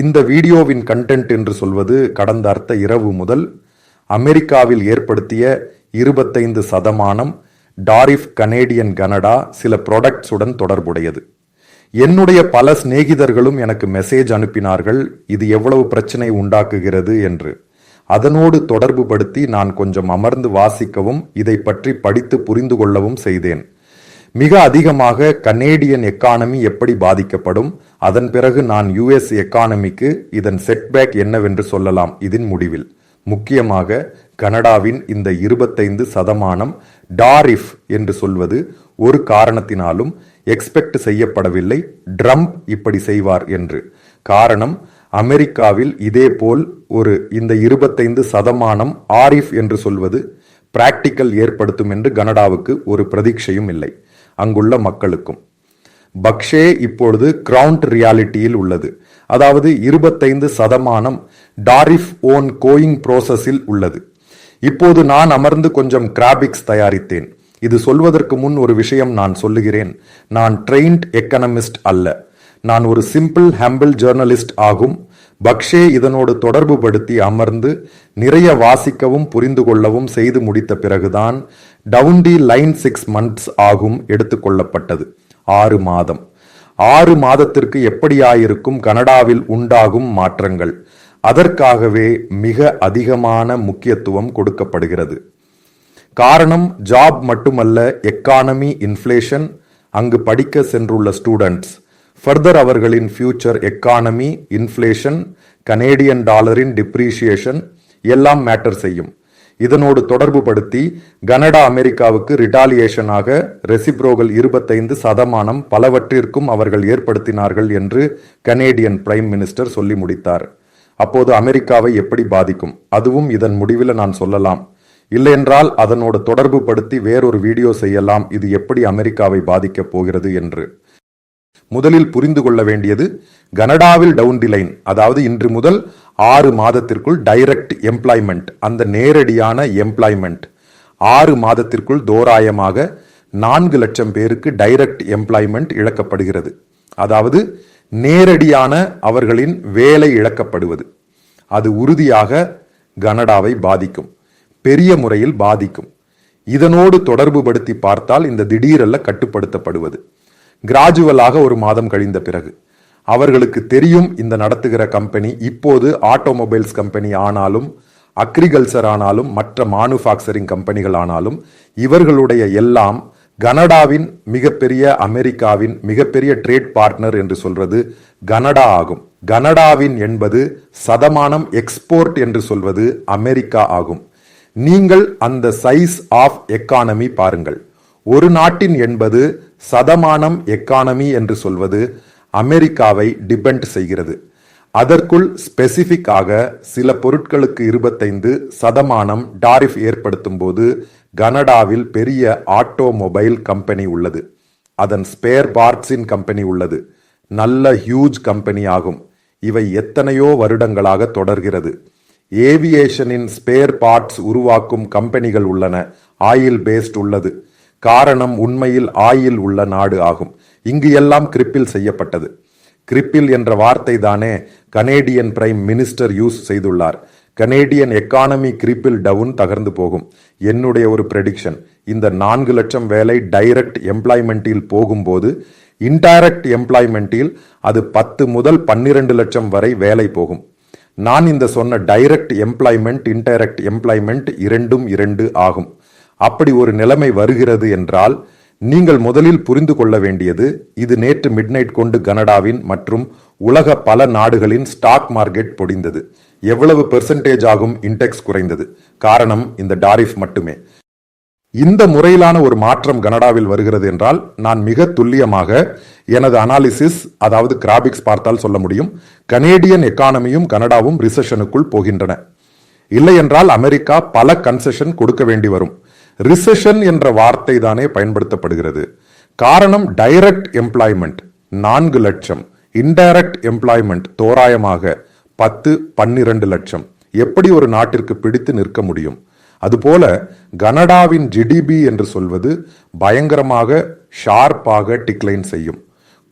இந்த வீடியோவின் கண்டென்ட் என்று சொல்வது கடந்த அர்த்த இரவு முதல் அமெரிக்காவில் ஏற்படுத்திய இருபத்தைந்து சதமானம் டாரிஃப் கனேடியன் கனடா சில ப்ராடக்ட்ஸுடன் தொடர்புடையது. என்னுடைய பல சிநேகிதர்களும் எனக்கு மெசேஜ் அனுப்பினார்கள் இது எவ்வளவு பிரச்சனை உண்டாக்குகிறது என்று. அதனோடு தொடர்புபடுத்தி நான் கொஞ்சம் அமர்ந்து வாசிக்கவும் இதை பற்றி படித்து புரிந்து கொள்ளவும் செய்தேன். மிக அதிகமாக கனேடியன் எக்கானமி எப்படி பாதிக்கப்படும்? அதன் பிறகு நான் யுஎஸ் எக்கானமிக்கு இதன் செட்பேக் என்னவென்று சொல்லலாம் இதன் முடிவில். முக்கியமாக கனடாவின் இந்த இருபத்தைந்து சதமானம் டாரிஃப் என்று சொல்வது ஒரு காரணத்தினாலும் எக்ஸ்பெக்ட் செய்யப்படவில்லை ட்ரம்ப் இப்படி செய்வார் என்று. காரணம் அமெரிக்காவில் இதேபோல் ஒரு இந்த இருபத்தைந்து சதமானம் ஆரிஃப் என்று சொல்வது பிராக்டிக்கல் ஏற்படுத்தும் என்று கனடாவுக்கு ஒரு பிரதீட்சையும் இல்லை. அங்குள்ள மக்களுக்கும். பக்ஷே இப்பொழுது கிரவுண்ட் ரியாலிட்டியில் உள்ளது. அதாவது இருபத்தைந்து சதமானம் டாரிஃப் ஓன் கோயிங் ப்ரோசஸில் உள்ளது. இப்போது நான் அமர்ந்து கொஞ்சம் கிராபிக்ஸ் தயாரித்தேன். இது சொல்வதற்கு முன் ஒரு விஷயம் நான் சொல்லுகிறேன். நான் ட்ரெயின்ட் எக்கனமிஸ்ட் அல்ல. நான் ஒரு சிம்பிள் ஹம்பிள் ஜேர்னலிஸ்ட் ஆகும். பக்ஷே இதனோடு தொடர்பு படுத்தி அமர்ந்து நிறைய வாசிக்கவும் புரிந்து கொள்ளவும் செய்து முடித்த பிறகுதான் டவுன்டி லைன் சிக்ஸ் மந்த்ஸ் ஆகும் எடுத்துக்கொள்ளப்பட்டது ஆறு மாதம். ஆறு மாதத்திற்கு எப்படியாயிருக்கும் கனடாவில் உண்டாகும் மாற்றங்கள். அதற்காகவே மிக அதிகமான முக்கியத்துவம் கொடுக்கப்படுகிறது. காரணம் ஜாப் மட்டுமல்ல எக்கானமி இன்ஃப்ளேஷன் அங்கு படிக்க சென்றுள்ள ஸ்டூடெண்ட்ஸ். ஃபர்தர் அவர்களின் ஃபியூச்சர் எக்கானமி இன்ஃப்ளேஷன் கனேடியன் டாலரின் டிப்ரீஷியேஷன் எல்லாம் மேட்டர் செய்யும். இதனோடு தொடர்பு படுத்தி கனடா அமெரிக்காவுக்கு ரிட்டாலியேஷனாக ரெசிப்ரோகல் இருபத்தைந்து சதமானம் பலவற்றிற்கும் அவர்கள் ஏற்படுத்தினார்கள் என்று கனேடியன் பிரைம் மினிஸ்டர் சொல்லி முடித்தார். அப்போது அமெரிக்காவை எப்படி பாதிக்கும்? அதுவும் இதன் முடிவில் நான் சொல்லலாம். இல்லையென்றால் அதனோடு தொடர்பு படுத்தி வேறொரு வீடியோ செய்யலாம். இது எப்படி அமெரிக்காவை பாதிக்கப் போகிறது என்று. முதலில் புரிந்து கொள்ள வேண்டியது கனடாவில் டவுன் தி லைன் அதாவது இன்று முதல் ஆறு மாதத்திற்குள் டைரக்ட் எம்ப்ளாய்மெண்ட் அந்த நேரடியான எம்ப்ளாய்மெண்ட். ஆறு மாதத்திற்குள் தோராயமாக நான்கு லட்சம் பேருக்கு டைரக்ட் எம்ப்ளாய்மெண்ட் இழக்கப்படுகிறது. அதாவது நேரடியான அவர்களின் வேலை இழக்கப்படுவது. அது உறுதியாக கனடாவை பாதிக்கும் பெரிய முறையில் பாதிக்கும். இதனோடு தொடர்பு படுத்தி பார்த்தால் இந்த திடீரெல்ல கட்டுப்படுத்தப்படுவது. கிராஜுவலாக ஒரு மாதம் கழிந்த பிறகு. அவர்களுக்கு தெரியும் இந்த நடத்துகிற கம்பெனி இப்போது ஆட்டோமொபைல்ஸ் கம்பெனி ஆனாலும் அக்ரிகல்ச்சர் ஆனாலும் மற்ற மானுஃபேக்சரிங் கம்பெனிகள் ஆனாலும் இவர்களுடைய எல்லாம் கனடாவின் மிகப்பெரிய அமெரிக்காவின் மிகப்பெரிய ட்ரேட் பார்ட்னர் என்று சொல்வது கனடா ஆகும். கனடாவின் என்பது சதமானம் எக்ஸ்போர்ட் என்று சொல்வது அமெரிக்கா ஆகும். நீங்கள் அந்த சைஸ் ஆஃப் எக்கானமி பாருங்கள். ஒரு நாட்டின் என்பது சதமானம் எக்கானமி என்று சொல்வது அமெரிக்காவை டிபெண்ட் செய்கிறது. அதற்குள் ஸ்பெசிஃபிக்காக சில பொருட்களுக்கு இருபத்தைந்து சதமானம் டாரிஃப் ஏற்படுத்தும் போது கனடாவில் பெரிய ஆட்டோமொபைல் கம்பெனி உள்ளது. அதன் ஸ்பேர் பார்ட்ஸின் கம்பெனி உள்ளது. நல்ல ஹியூஜ் கம்பெனி ஆகும். இவை எத்தனையோ வருடங்களாக தொடர்கிறது. ஏவியேஷனின் ஸ்பேர் பார்ட்ஸ் உருவாக்கும் கம்பெனிகள் உள்ளன. ஆயில் பேஸ்ட் உள்ளது. காரணம் உண்மையில் ஆயில் உள்ள நாடு ஆகும். இங்கு எல்லாம் கிரிப்பில் செய்யப்பட்டது. கிரிப்பில் என்ற வார்த்தை தானே கனேடியன் பிரைம் மினிஸ்டர் யூஸ் செய்துள்ளார். கனேடியன் எக்கானமி கிரிப்பில் டவுன் தகர்ந்து போகும். என்னுடைய ஒரு ப்ரெடிக்ஷன். இந்த நான்கு லட்சம் வேலை டைரக்ட் எம்ப்ளாய்மெண்ட்டில் போகும்போது இன்டைரக்ட் எம்ப்ளாய்மெண்ட்டில் அது பத்து முதல் பன்னிரண்டு லட்சம் வரை வேலை போகும். நான் இந்த சொன்ன டைரக்ட் எம்ப்ளாய்மெண்ட் இன்டைரக்ட் எம்ப்ளாய்மெண்ட் இரண்டும் இரண்டு ஆகும். அப்படி ஒரு நிலைமை வருகிறது என்றால் நீங்கள் முதலில் புரிந்து கொள்ள வேண்டியது இது நேற்று மிட்நைட் கொண்டு கனடாவின் மற்றும் உலக பல நாடுகளின் ஸ்டாக் மார்க்கெட் பொடிந்தது. எவ்வளவு பெர்சன்டேஜ் ஆகும் இன்டெக்ஸ் குறைந்தது. காரணம் இந்த டாரிஃப் மட்டுமே. இந்த முறையிலான ஒரு மாற்றம் கனடாவில் வருகிறது என்றால் நான் மிக துல்லியமாக எனது அனாலிசிஸ் அதாவது கிராபிக்ஸ் பார்த்தால் சொல்ல முடியும் கனேடியன் எக்கானமியும் கனடாவும் ரிசெஷனுக்குள் போகின்றன. இல்லை என்றால் அமெரிக்கா பல கன்செஷன் கொடுக்க வேண்டி வரும். ரிசெஷன் என்ற வார்த்தை தானே பயன்படுத்தப்படுகிறது. காரணம் டைரக்ட் எம்ப்ளாய்மெண்ட் நான்கு லட்சம். இன்டைரக்ட் எம்ப்ளாய்மெண்ட் தோராயமாக பத்து பன்னிரண்டு லட்சம். எப்படி ஒரு நாட்டிற்கு பிடித்து நிற்க முடியும்? அதுபோல கனடாவின் ஜிடிபி என்று சொல்வது பயங்கரமாக ஷார்ப்பாக டிக்ளைன் செய்யும்.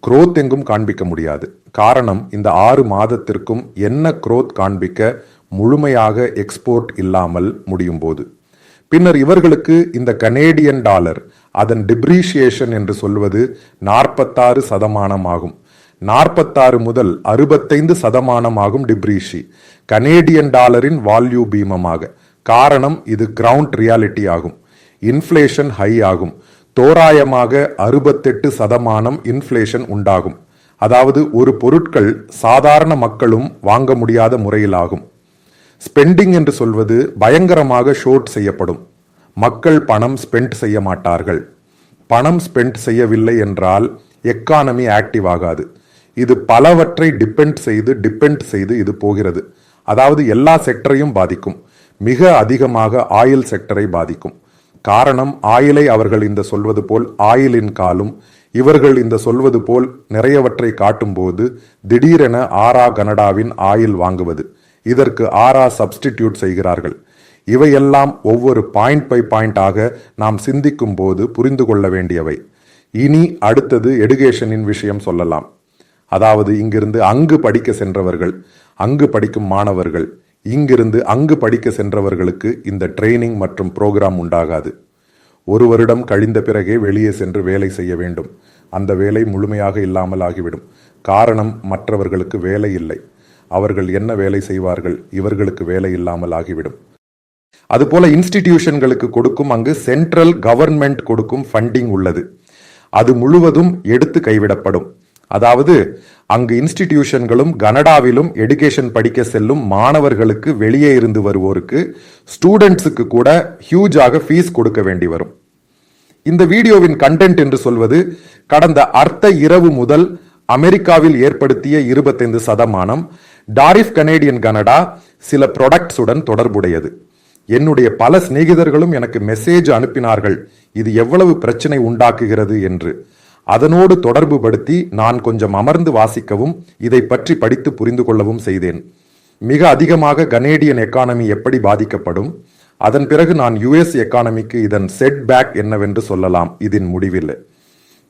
குரோத் எங்கும் காண்பிக்க முடியாது. காரணம் இந்த ஆறு மாதத்திற்கும் என்ன குரோத் காண்பிக்க முழுமையாக எக்ஸ்போர்ட் இல்லாமல் முடியும் போது. பின்னர் இவர்களுக்கு இந்த கனேடியன் டாலர் அதன் டிப்ரீஷியேஷன் என்று சொல்வது நாற்பத்தாறு சதமானம் ஆகும் நாற்பத்தாறு முதல் அறுபத்தைந்து சதமானம் ஆகும் டிப்ரீஷி. கனேடியன் டாலரின் வால்யூ பீமமாக. காரணம் இது கிரவுண்ட் ரியாலிட்டி ஆகும். இன்ஃப்ளேஷன் ஹை ஆகும். தோராயமாக அறுபத்தெட்டு சதமானம் இன்ஃப்ளேஷன் உண்டாகும். அதாவது ஒரு பொருட்கள் சாதாரண மக்களும் வாங்க முடியாத முறையிலாகும். ஸ்பெண்டிங் என்று சொல்வது பயங்கரமாக ஷோர்ட் செய்யப்படும். மக்கள் பணம் ஸ்பெண்ட் செய்ய மாட்டார்கள். பணம் ஸ்பெண்ட் செய்யவில்லை என்றால் எக்கானமி ஆக்டிவ் ஆகாது. இது பலவற்றை டிபெண்ட் செய்து டிபெண்ட் செய்து இது போகிறது. அதாவது எல்லா செக்டரையும் பாதிக்கும். மிக அதிகமாக ஆயில் செக்டரை பாதிக்கும். காரணம் ஆயிலை அவர்கள் இந்த சொல்வது போல் ஆயிலின் காலும் இவர்கள் இந்த சொல்வது போல் நிறையவற்றை காட்டும்போது திடீரென ஆரா கனடாவின் ஆயில் வாங்குவது. இதற்கு ஆறா சப்ஸ்டிடியூட் செய்கிறார்கள். இவையெல்லாம் ஒவ்வொரு பாயிண்ட் பை பாயிண்டாக நாம் சிந்திக்கும் போது புரிந்து கொள்ள வேண்டியவை. இனி அடுத்தது எடுகேஷனின் விஷயம் சொல்லலாம். அதாவது இங்கிருந்து அங்கு படிக்க சென்றவர்கள் அங்கு படிக்கும் மாணவர்கள் இங்கிருந்து அங்கு படிக்க சென்றவர்களுக்கு இந்த ட்ரைனிங் மற்றும் ப்ரோக்ராம் உண்டாகாது. ஒரு வருடம் கழிந்த பிறகே வெளியே சென்று வேலை செய்ய வேண்டும். அந்த வேலை முழுமையாக இல்லாமல் ஆகிவிடும் காரணம் மற்றவர்களுக்கு வேலை இல்லை. அவர்கள் என்ன வேலை செய்வார்கள்? இவர்களுக்கு வேலை இல்லாமல் ஆகிவிடும். அதுபோல இன்ஸ்டிடியூஷன்களுக்கு கொடுக்கும் அங்கு சென்ட்ரல் கவர்மெண்ட் கொடுக்கும் ஃபண்டிங் உள்ளது. அது முழுவதும் எடுத்து கைவிடப்படும். அதாவது அங்கு இன்ஸ்டிடியூஷன்களும் கனடாவிலும் எடுகேஷன் படிக்க செல்லும் மாணவர்களுக்கு வெளியே இருந்து வருவோருக்கு ஸ்டூடெண்ட்ஸுக்கு கூட ஹியூஜாக ஃபீஸ் கொடுக்க வேண்டி வரும். இந்த வீடியோவின் கண்டென்ட் என்று சொல்வது கடந்த அர்த்த இரவு முதல் அமெரிக்காவில் ஏற்படுத்திய இருபத்தைந்து சதமானம் டாரிஃப் கனேடியன் கனடா சில ப்ராடக்ட்ஸுடன் தொடர்புடையது. என்னுடைய பல சிநேகிதர்களும் எனக்கு மெசேஜ் அனுப்பினார்கள். இது எவ்வளவு பிரச்சனை உண்டாக்குகிறது என்று. அதனோடு தொடர்பு படுத்தி நான் கொஞ்சம் அமர்ந்து வாசிக்கவும் இதை பற்றி படித்து புரிந்து கொள்ளவும் செய்தேன். மிக அதிகமாக கனேடியன் எக்கானமி எப்படி பாதிக்கப்படும்? அதன் பிறகு நான் யுஎஸ் எக்கானமிக்கு இதன் செட் பேக் என்னவென்று சொல்லலாம். இதன் முடிவில்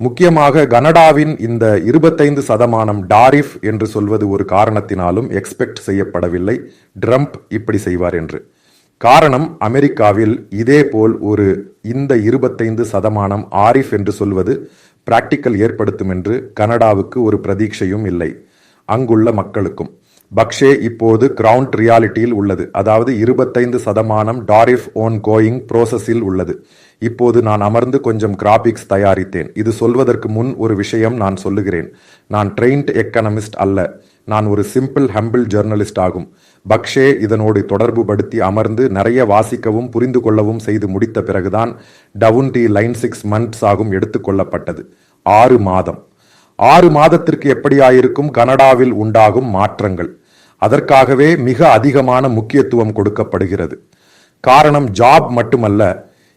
முக்கியமாக கனடாவின் இந்த இருபத்தைந்து சதமானம் டாரிஃப் என்று சொல்வது ஒரு காரணத்தினாலும் எக்ஸ்பெக்ட் செய்யப்படவில்லை. ட்ரம்ப் இப்படி செய்வார் என்று. காரணம் அமெரிக்காவில் இதேபோல் ஒரு இந்த இருபத்தைந்து சதமானம் ஆரிஃப் என்று சொல்வது பிராக்டிக்கல் ஏற்படுத்தும் என்று கனடாவுக்கு ஒரு பிரதீட்சையும் இல்லை. அங்குள்ள மக்களுக்கும். பக்ஷே இப்போது கிரவுண்ட் ரியாலிட்டியில் உள்ளது. அதாவது இருபத்தைந்து சதமானம் டாரிஃப் ஓன் கோயிங் ப்ரோசஸில் உள்ளது. இப்போது நான் அமர்ந்து கொஞ்சம் கிராபிக்ஸ் தயாரித்தேன். இது சொல்வதற்கு முன் ஒரு விஷயம் நான் சொல்லுகிறேன். நான் ட்ரெயின்ட் எக்கனமிஸ்ட் அல்ல. நான் ஒரு சிம்பிள் ஹம்பிள் ஜெர்னலிஸ்ட் ஆகும். பக்ஷே இதனோடு தொடர்பு படுத்தி அமர்ந்து நிறைய வாசிக்கவும் புரிந்து கொள்ளவும் செய்து முடித்த பிறகுதான் down the line six months ஆகும் எடுத்துக்கொள்ளப்பட்டது ஆறு மாதம். ஆறு மாதத்திற்கு எப்படியாயிருக்கும் கனடாவில் உண்டாகும் மாற்றங்கள். அதற்காகவே மிக அதிகமான முக்கியத்துவம் கொடுக்கப்படுகிறது. காரணம் ஜாப் மட்டுமல்ல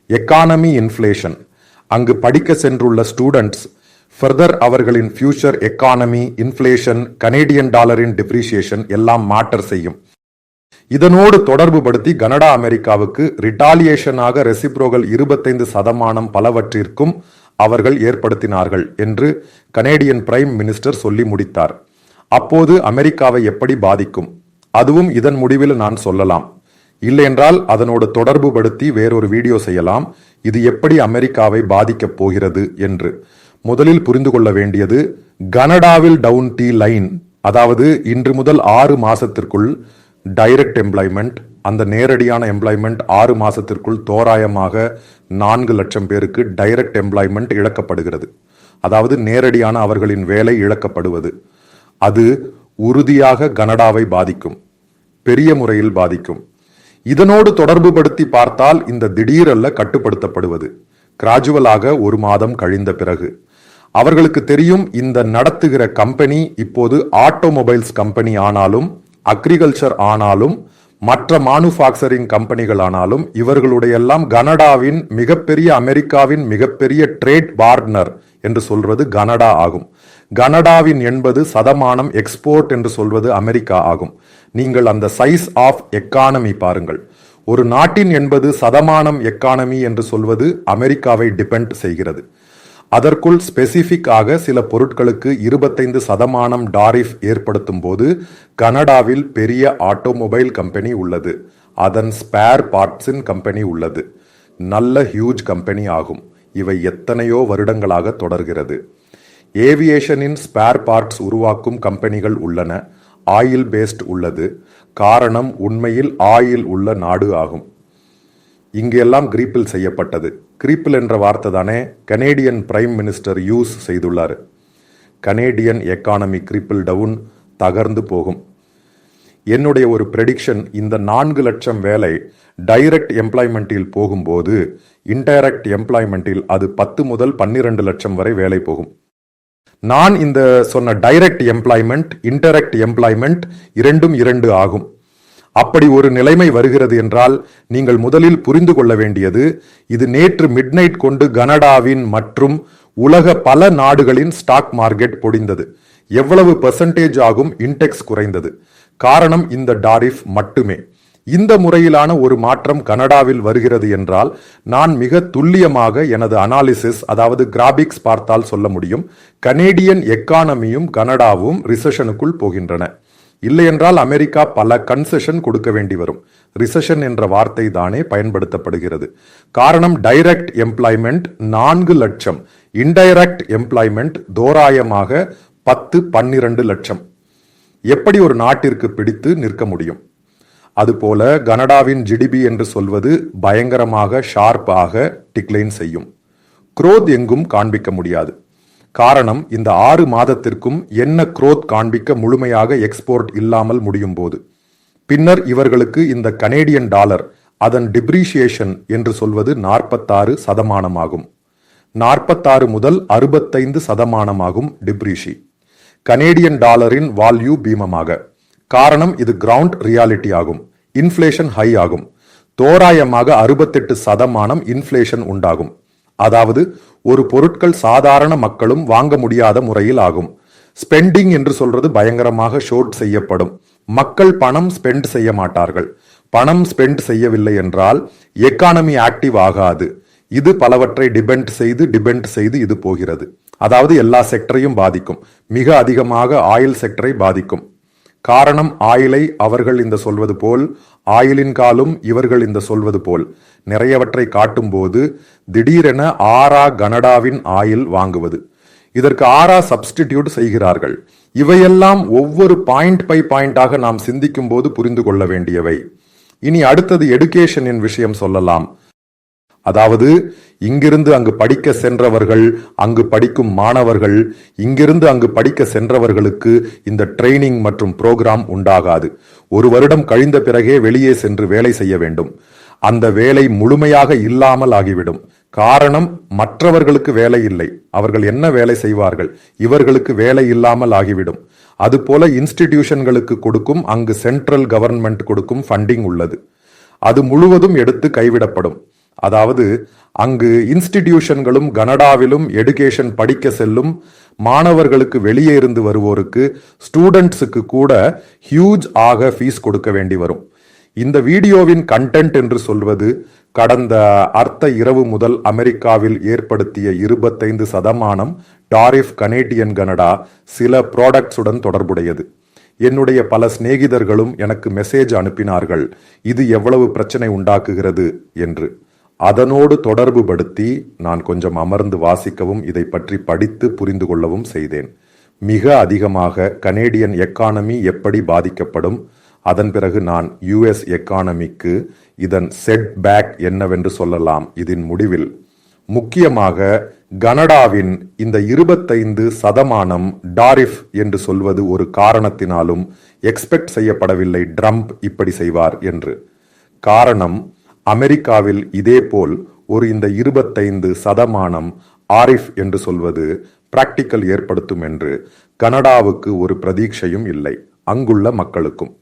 எக்கானமி இன்ஃப்ளேஷன் அங்கு படிக்க சென்றுள்ள ஸ்டூடெண்ட்ஸ் ஃபர்தர் அவர்களின் ஃபியூச்சர் எக்கானமி இன்ஃப்ளேஷன் கனேடியன் டாலரின் டிப்ரிசியேஷன் எல்லாம் மாட்டர் செய்யும். இதனோடு தொடர்பு படுத்தி கனடா அமெரிக்காவுக்கு ரிட்டாலியேஷனாக ரெசிப்ரோகல் இருபத்தைந்து சதமானம் பலவற்றிற்கும் அவர்கள் ஏற்படுத்தினார்கள் என்று கனேடியன் பிரைம் மினிஸ்டர் சொல்லி முடித்தார். அப்போது அமெரிக்காவை எப்படி பாதிக்கும்? அதுவும் இதன் முடிவில் நான் சொல்லலாம். இல்லையென்றால் அதனோடு தொடர்பு படுத்தி வேறொரு வீடியோ செய்யலாம். இது எப்படி அமெரிக்காவை பாதிக்கப் போகிறது என்று. முதலில் புரிந்து கொள்ள வேண்டியது கனடாவில் டவுன் டி லைன் அதாவது இன்று முதல் ஆறு மாசத்திற்குள் டைரக்ட் எம்ப்ளாய்மெண்ட் அந்த நேரடியான எம்ப்ளாய்மெண்ட் ஆறு மாசத்திற்குள் தோராயமாக நான்கு லட்சம் பேருக்கு டைரக்ட் எம்ப்ளாய்மெண்ட் இழக்கப்படுகிறது. அதாவது நேரடியான அவர்களின் வேலை இழக்கப்படுவது. அது உறுதியாக கனடாவை பாதிக்கும் பெரிய முறையில் பாதிக்கும். இதனோடு தொடர்பு படுத்தி பார்த்தால் இந்த திடீரல்ல கட்டுப்படுத்தப்படுவது கிராஜுவலாக ஒரு மாதம் கழிந்த பிறகு. அவர்களுக்கு தெரியும் இந்த நடத்துகிற கம்பெனி இப்போது ஆட்டோமொபைல்ஸ் கம்பெனி ஆனாலும் அக்ரிகல்ச்சர் ஆனாலும் மற்ற மானுஃபாக்சரிங் கம்பெனிகளானாலும் இவர்களுடையெல்லாம் கனடாவின் மிகப்பெரிய அமெரிக்காவின் மிகப்பெரிய ட்ரேட் பார்ட்னர் என்று சொல்வது கனடா ஆகும். கனடாவின் என்பது சதமானம் எக்ஸ்போர்ட் என்று சொல்வது அமெரிக்கா ஆகும். நீங்கள் அந்த சைஸ் ஆஃப் எக்கானமி பாருங்கள். ஒரு நாட்டின் என்பது சதமானம் எக்கானமி என்று சொல்வது அமெரிக்காவை டிபெண்ட் செய்கிறது. அதற்குள் ஸ்பெசிஃபிக் ஆக சில பொருட்களுக்கு இருபத்தைந்து சதமானம் டாரிஃப் ஏற்படுத்தும் போது கனடாவில் பெரிய ஆட்டோமொபைல் கம்பெனி உள்ளது. அதன் ஸ்பேர் பார்ட்ஸின் கம்பெனி உள்ளது. நல்ல ஹியூஜ் கம்பெனி ஆகும். இவை எத்தனையோ வருடங்களாக தொடர்கிறது. ஏவியேஷனின் ஸ்பேர் பார்ட்ஸ் உருவாக்கும் கம்பெனிகள் உள்ளன. ஆயில் பேஸ்ட் உள்ளது. காரணம் உண்மையில் ஆயில் உள்ள நாடு ஆகும். இங்கெல்லாம் கிரீப்பில் செய்யப்பட்டது. கிரீப்பில் என்ற வார்த்தை தானே கனேடியன் பிரைம் மினிஸ்டர் யூஸ் செய்துள்ளார். கனேடியன் எக்கானமி கிரிப்பிள் டவுன் தகர்ந்து போகும். என்னுடைய ஒரு ப்ரெடிக்ஷன் இந்த நான்கு லட்சம் வேலை டைரக்ட் எம்ப்ளாய்மெண்ட்டில் போகும்போது இன்டைரக்ட் எம்ப்ளாய்மெண்ட்டில் அது பத்து முதல் பன்னிரண்டு லட்சம் வரை வேலை போகும். நான் இந்த சொன்ன டைரக்ட் எம்ப்ளாய்மெண்ட் இன்டைரக்ட் எம்ப்ளாய்மெண்ட் இரண்டும் இரண்டு ஆகும். அப்படி ஒரு நிலைமை வருகிறது என்றால் நீங்கள் முதலில் புரிந்து கொள்ள வேண்டியது இது நேற்று மிட்நைட் கொண்டு கனடாவின் மற்றும் உலக பல நாடுகளின் ஸ்டாக் மார்க்கெட் பொடிந்தது. எவ்வளவு பெர்சன்டேஜ் ஆகும் இன்டெக்ஸ் குறைந்தது. காரணம் இந்த டாரிஃப் மட்டுமே. இந்த முறையிலான ஒரு மாற்றம் கனடாவில் வருகிறது என்றால் நான் மிக துல்லியமாக எனது அனாலிசிஸ் அதாவது கிராபிக்ஸ் பார்த்தால் சொல்ல முடியும் கனேடியன் எக்கானமியும் கனடாவும் ரிசஷனுக்குள் போகின்றன. இல்லையென்றால் அமெரிக்கா பல கன்செஷன் கொடுக்க வேண்டி வரும். ரிசஷன் என்ற வார்த்தை தானே பயன்படுத்தப்படுகிறது. காரணம் டைரக்ட் எம்ப்ளாய்மெண்ட் நான்கு லட்சம். இன்டைரக்ட் எம்ப்ளாய்மெண்ட் தோராயமாக பத்து பன்னிரண்டு லட்சம். எப்படி ஒரு நாட்டிற்கு பிடித்து நிற்க முடியும்? அதுபோல கனடாவின் ஜிடிபி என்று சொல்வது பயங்கரமாக ஷார்ப்பாக டிக்ளைன் செய்யும். குரோத் எங்கும் காண்பிக்க முடியாது. காரணம் இந்த ஆறு மாதத்திற்கும் என்ன குரோத் காண்பிக்க முழுமையாக எக்ஸ்போர்ட் இல்லாமல் முடியும் போது பின்னர் இவர்களுக்கு இந்த கனேடியன் டாலர் அதன் டிப்ரிஷியேஷன் என்று சொல்வது நாற்பத்தாறு சதமானமாகும். நாற்பத்தாறு முதல் அறுபத்தைந்து சதமானமாகும் டிப்ரிஷி. கனேடியன் டாலரின் வால்யூ பீமமாக. காரணம் இது கிரவுண்ட் ரியாலிட்டி ஆகும். இன்ஃப்ளேஷன் ஹை ஆகும். தோராயமாக அறுபத்தெட்டு சதமானம் இன்ஃப்ளேஷன் உண்டாகும். அதாவது ஒரு பொருட்கள் சாதாரண மக்களும் வாங்க முடியாத முறையில் ஆகும். ஸ்பெண்டிங் என்று சொல்றது பயங்கரமாக ஷோர்ட் செய்யப்படும். மக்கள் பணம் ஸ்பெண்ட் செய்ய மாட்டார்கள். பணம் ஸ்பெண்ட் செய்யவில்லை என்றால் எக்கானமி ஆக்டிவ் ஆகாது. இது பலவற்றை டிபெண்ட் செய்து டிபெண்ட் செய்து இது போகிறது. அதாவது எல்லா செக்டரையும் பாதிக்கும். மிக அதிகமாக ஆயில் செக்டரை பாதிக்கும். காரணம் ஆயிலை அவர்கள் இந்த சொல்வது போல் ஆயிலின் காலும் இவர்கள் இந்த சொல்வது போல். நிறையவற்றை காட்டும்போது திடீரென ஆரா கனடாவின் ஆயில் வாங்குவது. இதற்கு ஆரா சப்ஸ்டிடியூட் செய்கிறார்கள். இவையெல்லாம் ஒவ்வொரு பாயிண்ட் பை பாயிண்டாக நாம் சிந்திக்கும் போது புரிந்து கொள்ள வேண்டியவை. இனி அடுத்தது எடுகேஷனின் விஷயம் சொல்லலாம். அதாவது இங்கிருந்து அங்கு படிக்க சென்றவர்கள் அங்கு படிக்கும் மாணவர்கள் இங்கிருந்து அங்கு படிக்க சென்றவர்களுக்கு இந்த ட்ரைனிங் மற்றும் புரோகிராம் உண்டாகாது. ஒரு வருடம் கழிந்த பிறகே வெளியே சென்று வேலை செய்ய வேண்டும். அந்த வேலை முழுமையாக இல்லாமல் ஆகிவிடும். காரணம் மற்றவர்களுக்கு வேலை இல்லை. அவர்கள் என்ன வேலை செய்வார்கள்? இவர்களுக்கு வேலை இல்லாமல் ஆகிவிடும். அதுபோல இன்ஸ்டிடியூஷன்களுக்கு கொடுக்கும் அங்கு சென்ட்ரல் கவர்மெண்ட் கொடுக்கும் ஃபண்டிங் உள்ளது. அது முழுவதும் எடுத்து கைவிடப்படும். அதாவது அங்கு இன்ஸ்டிடியூஷன்களும் கனடாவிலும் எடுகேஷன் படிக்க செல்லும் மாணவர்களுக்கு வெளியே இருந்து வருவோருக்கு ஸ்டூடெண்ட்ஸுக்கு கூட ஹியூஜ் ஆக ஃபீஸ் கொடுக்க வேண்டி வரும். இந்த வீடியோவின் கண்டென்ட் என்று சொல்வது கடந்த அர்த்த இரவு முதல் அமெரிக்காவில் ஏற்படுத்திய இருபத்தைந்து சதமானம் டாரிஃப் கனேடியன் கனடா சில ப்ராடக்ட்ஸுடன் தொடர்புடையது. என்னுடைய பல சிநேகிதர்களும் எனக்கு மெசேஜ் அனுப்பினார்கள். இது எவ்வளவு பிரச்சனை உண்டாக்குகிறது என்று. அதனோடு தொடர்பு படுத்தி நான் கொஞ்சம் அமர்ந்து வாசிக்கவும் இதை பற்றி படித்து புரிந்து கொள்ளவும் செய்தேன். மிக அதிகமாக கனேடியன் எக்கானமி எப்படி பாதிக்கப்படும்? அதன் பிறகு நான் யுஎஸ் எக்கானமிக்கு இதன் செட் பேக் என்னவென்று சொல்லலாம் இதன் முடிவில். முக்கியமாக கனடாவின் இந்த இருபத்தைந்து சதமானம் டாரிஃப் என்று சொல்வது ஒரு காரணத்தினாலும் எக்ஸ்பெக்ட் செய்யப்படவில்லை ட்ரம்ப் இப்படி செய்வார் என்று. காரணம் அமெரிக்காவில் இதேபோல் ஒரு இந்த இருபத்தைந்து சதமானம் ஆரிஃப் என்று சொல்வது பிராக்டிக்கல் ஏற்படுத்தும் என்று கனடாவுக்கு ஒரு பிரதீட்சையும் இல்லை. அங்குள்ள மக்களுக்கும்.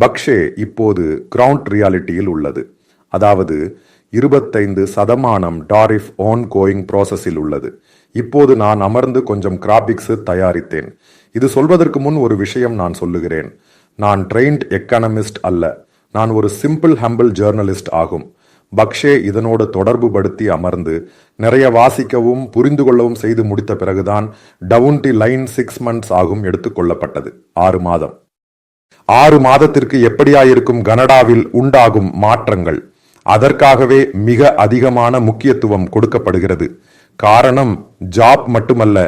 பக்ஷே இப்போது கிரவுண்ட் ரியாலிட்டியில் உள்ளது. அதாவது இருபத்தைந்து சதமானம் டாரிஃப் ஓன் கோயிங் ப்ராசஸில் உள்ளது. இப்போது நான் அமர்ந்து கொஞ்சம் கிராபிக்ஸ் தயாரித்தேன். இது சொல்வதற்கு முன் ஒரு விஷயம் நான் சொல்லுகிறேன். நான் ட்ரெயின்ட் எக்கானமிஸ்ட் அல்ல. நான் ஒரு சிம்பிள் ஹம்பிள் ஜேர்னலிஸ்ட் ஆகும். பக்ஷே இதனோடு தொடர்பு படுத்தி அமர்ந்து நிறைய வாசிக்கவும் புரிந்து கொள்ளவும் செய்து முடித்த பிறகுதான் down the line six months ஆகும் எடுத்துக்கொள்ளப்பட்டது ஆறு மாதம். ஆறு மாதத்திற்கு எப்படியாயிருக்கும் கனடாவில் உண்டாகும் மாற்றங்கள். அதற்காகவே மிக அதிகமான முக்கியத்துவம் கொடுக்கப்படுகிறது. காரணம் ஜாப் மட்டுமல்ல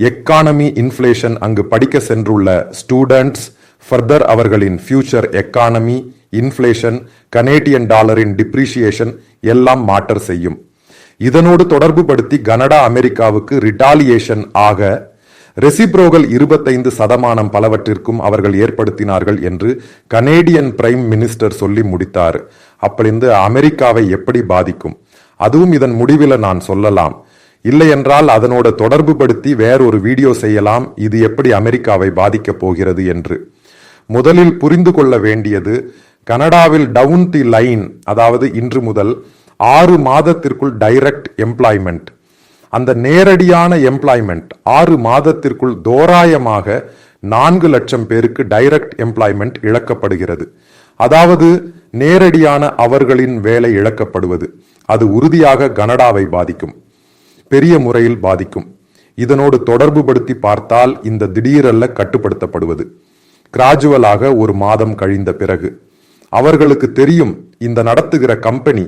எக்கானமி இன்ஃப்ளேஷன் அங்கு படிக்க சென்றுள்ள ஸ்டூடெண்ட்ஸ் ஃபர்தர் அவர்களின் ஃபியூச்சர் எக்கானமி இன்ஃப்ளேஷன் கனேடியன் டாலரின் டிப்ரிசியேஷன் எல்லாம் மாட்டர் செய்யும். இதனோடு தொடர்பு படுத்தி கனடா அமெரிக்காவுக்கு ரிட்டாலியேஷன் ஆக ரெசிப்ரோகல் இருபத்தைந்து சதமானம் பலவற்றிற்கும் அவர்கள் ஏற்படுத்தினார்கள் என்று கனேடியன் பிரைம் மினிஸ்டர் சொல்லி முடித்தார். அப்படிந்து அமெரிக்காவை எப்படி பாதிக்கும்? அதுவும் இதன் முடிவில் நான் சொல்லலாம். இல்லையென்றால் அதனோட தொடர்பு படுத்தி வேறொரு வீடியோ செய்யலாம். இது எப்படி அமெரிக்காவை பாதிக்கப் போகிறது என்று. முதலில் புரிந்து கொள்ள வேண்டியது கனடாவில் டவுன் தி லைன் அதாவது இன்று முதல் ஆறு மாதத்திற்குள் டைரக்ட் எம்ப்ளாய்மெண்ட் அந்த நேரடியான எம்ப்ளாய்மெண்ட் ஆறு மாதத்திற்குள் தோராயமாக நான்கு லட்சம் பேருக்கு டைரக்ட் எம்ப்ளாய்மெண்ட் இழக்கப்படுகிறது. அதாவது நேரடியான அவர்களின் வேலை இழக்கப்படுவது. அது உறுதியாக கனடாவை பாதிக்கும். பெரிய முறையில் பாதிக்கும். இதனோடு தொடர்பு படுத்தி பார்த்தால் இந்த திடீரல்ல கட்டுப்படுத்தப்படுவது. கிராஜுவலாக ஒரு மாதம் கழிந்த பிறகு. அவர்களுக்கு தெரியும் இந்த நடத்துகிற கம்பெனி.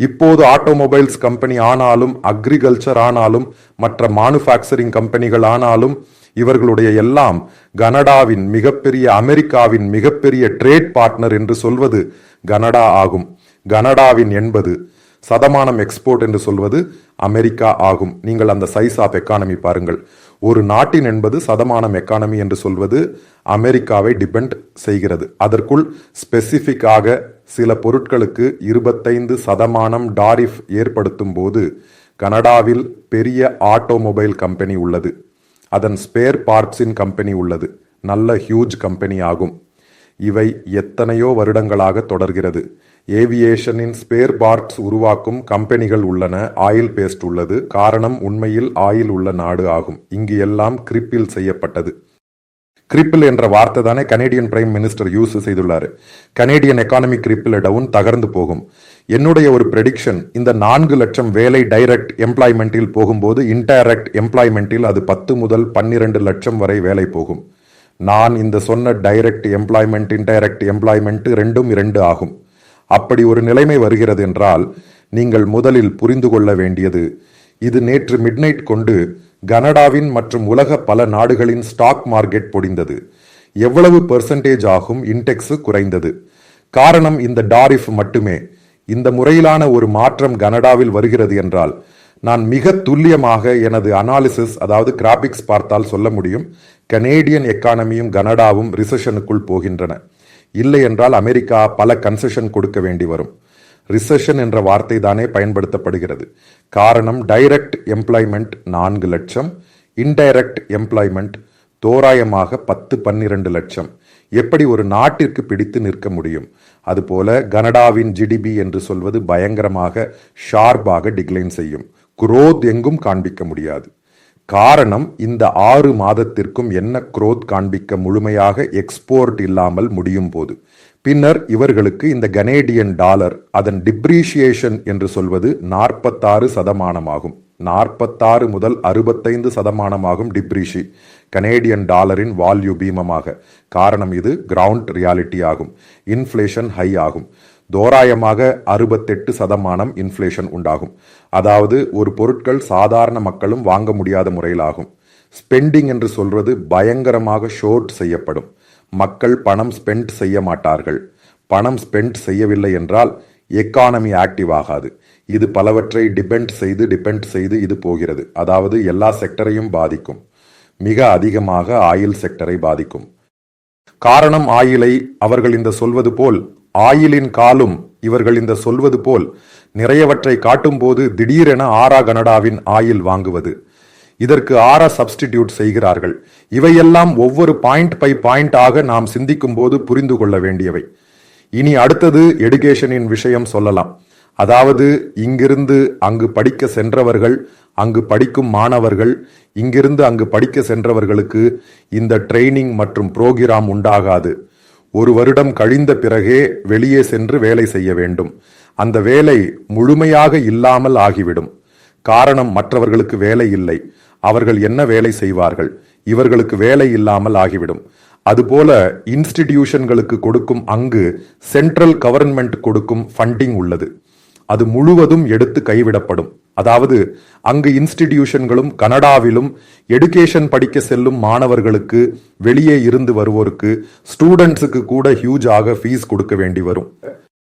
இப்போது ஆட்டோமொபைல்ஸ் கம்பெனி ஆனாலும் அக்ரிகல்ச்சர் ஆனாலும் மற்ற மானுஃபேக்சரிங் கம்பெனிகள் ஆனாலும் இவர்களுடைய எல்லாம் கனடாவின் மிகப்பெரிய அமெரிக்காவின் மிகப்பெரிய ட்ரேட் பார்ட்னர் என்று சொல்வது கனடா ஆகும். கனடாவின் என்பது சதமானம் எக்ஸ்போர்ட் என்று சொல்வது அமெரிக்கா ஆகும். நீங்கள் அந்த சைஸ் ஆஃப் எக்கானமி பாருங்கள். ஒரு நாட்டின் என்பது சதமானம் எக்கானமி என்று சொல்வது அமெரிக்காவை டிபெண்ட் செய்கிறது. அதற்குள் ஸ்பெசிஃபிக்காக சில பொருட்களுக்கு இருபத்தைந்து சதமானம் டாரிஃப் ஏற்படுத்தும் போது கனடாவில் பெரிய ஆட்டோமொபைல் கம்பெனி உள்ளது. அதன் ஸ்பேர் பார்ட்ஸின் கம்பெனி உள்ளது. நல்ல ஹியூஜ் கம்பெனி ஆகும். இவை எத்தனையோ வருடங்களாக தொடர்கிறது. ஏவியேஷனின் ஸ்பேர் பார்ட்ஸ் உருவாக்கும் கம்பெனிகள் உள்ளன. ஆயில் பேஸ்ட் உள்ளது. காரணம் உண்மையில் ஆயில் உள்ள நாடு ஆகும். இங்கு எல்லாம் கிரிப்பில் செய்யப்பட்டது. கிரிப்பில் என்ற வார்த்தை தானே கனேடியன் பிரைம் மினிஸ்டர் யூஸ் செய்துள்ளார். கனேடியன் எக்கானமிக் கிரிப்பில் டவுன் தகர்ந்து போகும். என்னுடைய ஒரு ப்ரெடிக்ஷன் இந்த நான்கு லட்சம் வேலை டைரக்ட் எம்ப்ளாய்மெண்ட்டில் போகும்போது இன்டைரக்ட் எம்ப்ளாய்மெண்ட்டில் அது பத்து முதல் பன்னிரண்டு லட்சம் வரை வேலை போகும். நான் இந்த சொன்ன டைரக்ட் எம்ப்ளாய்மெண்ட் இன்டைரக்ட் எம்ப்ளாய்மெண்ட் ரெண்டும் இரண்டு ஆகும். அப்படி ஒரு நிலைமை வருகிறது என்றால் நீங்கள் முதலில் புரிந்து கொள்ள வேண்டியது இது நேற்று மிட்நைட் கொண்டு கனடாவின் மற்றும் உலக பல நாடுகளின் ஸ்டாக் மார்க்கெட் பொடிந்தது. எவ்வளவு பெர்சன்டேஜ் ஆகும்? இன்டெக்ஸு குறைந்தது. காரணம் இந்த டாரிஃப் மட்டுமே. இந்த முறையிலான ஒரு மாற்றம் கனடாவில் வருகிறது என்றால் நான் மிக துல்லியமாக எனது அனாலிசிஸ் அதாவது கிராபிக்ஸ் பார்த்தால் சொல்ல முடியும் கனேடியன் எக்கானமியும் கனடாவும் ரிசெஷனுக்குள் போகின்றன. இல்லை என்றால் அமெரிக்கா பல கன்செஷன் கொடுக்க வேண்டி வரும். ரிசெஷன் என்ற வார்த்தை தானே பயன்படுத்தப்படுகிறது. காரணம் டைரக்ட் எம்ப்ளாய்மெண்ட் நான்கு லட்சம் இன்டைரக்ட் எம்ப்ளாய்மெண்ட் தோராயமாக பத்து பன்னிரண்டு லட்சம். எப்படி ஒரு நாட்டிற்கு பிடித்து நிற்க முடியும்? அதுபோல கனடாவின் ஜிடிபி என்று சொல்வது பயங்கரமாக ஷார்பாக டிக்ளைன் செய்யும். குரோத் எங்கும் காண்பிக்க முடியாது. காரணம் இந்த ஆறு மாதத்திற்கும் என்ன குரோத் காண்பிக்க முழுமையாக எக்ஸ்போர்ட் இல்லாமல் முடியும் போது. பின்னர் இவர்களுக்கு இந்த கனேடியன் டாலர் அதன் டிப்ரீஷியேஷன் என்று சொல்வது நாற்பத்தாறு சதமானமாகும். நாற்பத்தாறு முதல் அறுபத்தைந்து சதமானமாகும் டிப்ரிஷி கனேடியன் டாலரின் வால்யூ பீமமாக. காரணம் இது கிரவுண்ட் ரியாலிட்டி ஆகும். இன்ஃப்ளேஷன் ஹை ஆகும். தோராயமாக அறுபத்தெட்டு சதமானம் இன்ஃப்ளேஷன் உண்டாகும். அதாவது ஒரு பொருட்கள் சாதாரண மக்களும் வாங்க முடியாத முறையிலாகும். ஸ்பெண்டிங் என்று சொல்வது பயங்கரமாக ஷோர்ட் செய்யப்படும். மக்கள் பணம் ஸ்பெண்ட் செய்ய மாட்டார்கள். பணம் ஸ்பெண்ட் செய்யவில்லை என்றால் எக்கானமி ஆக்டிவ் ஆகாது. இது பலவற்றை டிபெண்ட் செய்து டிபெண்ட் செய்து இது போகிறது. அதாவது எல்லா செக்டரையும் பாதிக்கும். மிக அதிகமாக ஆயில் செக்டரை பாதிக்கும். காரணம் ஆயிலை அவர்கள் இந்த சொல்வது போல் ஆயிலின் காலும் இவர்கள் இந்த சொல்வது போல் நிறையவற்றை காட்டும்போது திடீரென ஆரா கனடாவின் ஆயில் வாங்குவது. இதற்கு ஆரா சப்ஸ்டிடியூட் செய்கிறார்கள். இவையெல்லாம் ஒவ்வொரு பாயிண்ட் பை பாயிண்ட் ஆக நாம் சிந்திக்கும் போது புரிந்து கொள்ள வேண்டியவை. இனி அடுத்தது எடுகேஷனின் விஷயம் சொல்லலாம். அதாவது இங்கிருந்து அங்கு படிக்க சென்றவர்கள் அங்கு படிக்கும் மாணவர்கள் இங்கிருந்து அங்கு படிக்க சென்றவர்களுக்கு இந்த ட்ரைனிங் மற்றும் புரோகிராம் உண்டாகாது. ஒரு வருடம் கழிந்த பிறகே வெளியே சென்று வேலை செய்ய வேண்டும். அந்த வேலை முழுமையாக இல்லாமல் ஆகிவிடும். காரணம் மற்றவர்களுக்கு வேலை இல்லை. அவர்கள் என்ன வேலை செய்வார்கள்? இவர்களுக்கு வேலை இல்லாமல் ஆகிவிடும். அதுபோல இன்ஸ்டிடியூஷன்களுக்கு கொடுக்கும் அங்கு சென்ட்ரல் கவர்மெண்ட் கொடுக்கும் ஃபண்டிங் உள்ளது. அது முழுவதும் எடுத்து கைவிடப்படும். அதாவது அங்கு இன்ஸ்டிடியூஷன்களும் கனடாவிலும் எடுகேஷன் படிக்க செல்லும் மாணவர்களுக்கு வெளியே இருந்து வருவோருக்கு ஸ்டூடெண்ட்ஸுக்கு கூட ஹியூஜ் ஆக ஃபீஸ் கொடுக்க வேண்டி வரும்.